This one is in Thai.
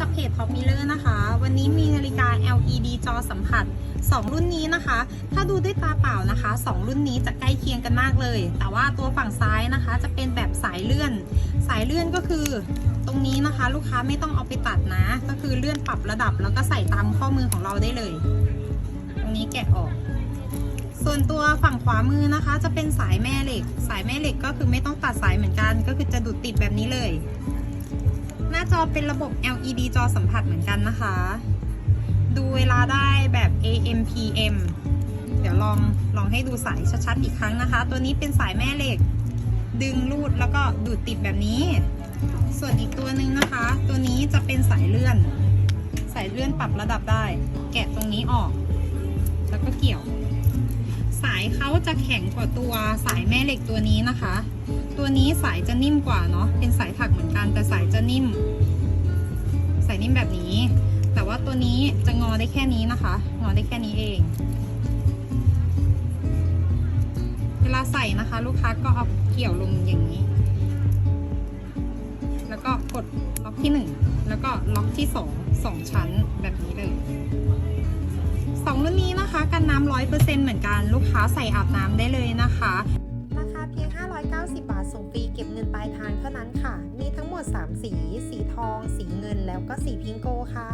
จากเพจ Top Miller นะคะ วันนี้มีนาฬิกา LED จอสัมผัส 2 รุ่นนี้นะคะ ถ้าดูด้วยตาเปล่านะคะ 2 รุ่นนี้จะใกล้เคียงกันมากเลย แต่ว่าตัวฝั่งซ้ายนะคะ จะเป็นแบบสายเลื่อน สายเลื่อนก็คือ ตรงนี้นะคะ ลูกค้าไม่ต้องเอาไปตัดนะ ก็คือเลื่อนปรับระดับแล้วก็ใส่ตามข้อมือของเราได้เลย ตรงนี้แกะออก ส่วนตัวฝั่งขวามือนะคะ จะเป็นสายแม่เหล็ก สายแม่เหล็กก็คือไม่ต้องตัดสายเหมือนกัน ก็คือจะดูดติดแบบนี้เลย จอเป็นระบบ LED จอสัมผัสเหมือนกันนะคะ ดูเวลาได้แบบ AM PM เดี๋ยวลองลองให้ดูสายชัดๆอีกครั้งนะคะ ตัวนี้เป็นสายแม่เหล็ก ดึงรูดแล้วก็ดูดติดแบบนี้ ส่วนอีกตัวหนึ่งนะคะ ตัวนี้จะเป็นสายเลื่อน สายเลื่อนปรับระดับได้ แกะตรงนี้ออก จะแข็งกว่าตัวสายแม่เหล็กตัวนี้นะคะ ตัวนี้สายจะนิ่มกว่าเนาะเป็นสายถักเหมือนกันแต่สายจะนิ่ม สายนิ่มแบบนี้ แต่ว่าตัวนี้จะงอได้แค่นี้นะคะ งอได้แค่นี้เอง เวลาใส่นะคะ ลูกค้าก็เอาเกี่ยวลงอย่างนี้ แล้วก็กดล็อกที่หนึ่งแล้วก็ล็อกที่สองสองชั้นแบบนี้เลยสองรุ่นนี้นะคะกันำร้อยเปอร์เซ็นต์เหมือนกันลูกค้าใส่อาบน้ำได้เลยนะคะ ราคาเพียง 590 บาทส่งฟรีเก็บเงินปลายทางเท่านั้นค่ะ มีทั้งหมด 3 สี สีทอง สีเงินแล้วก็สีพิงโกค่ะ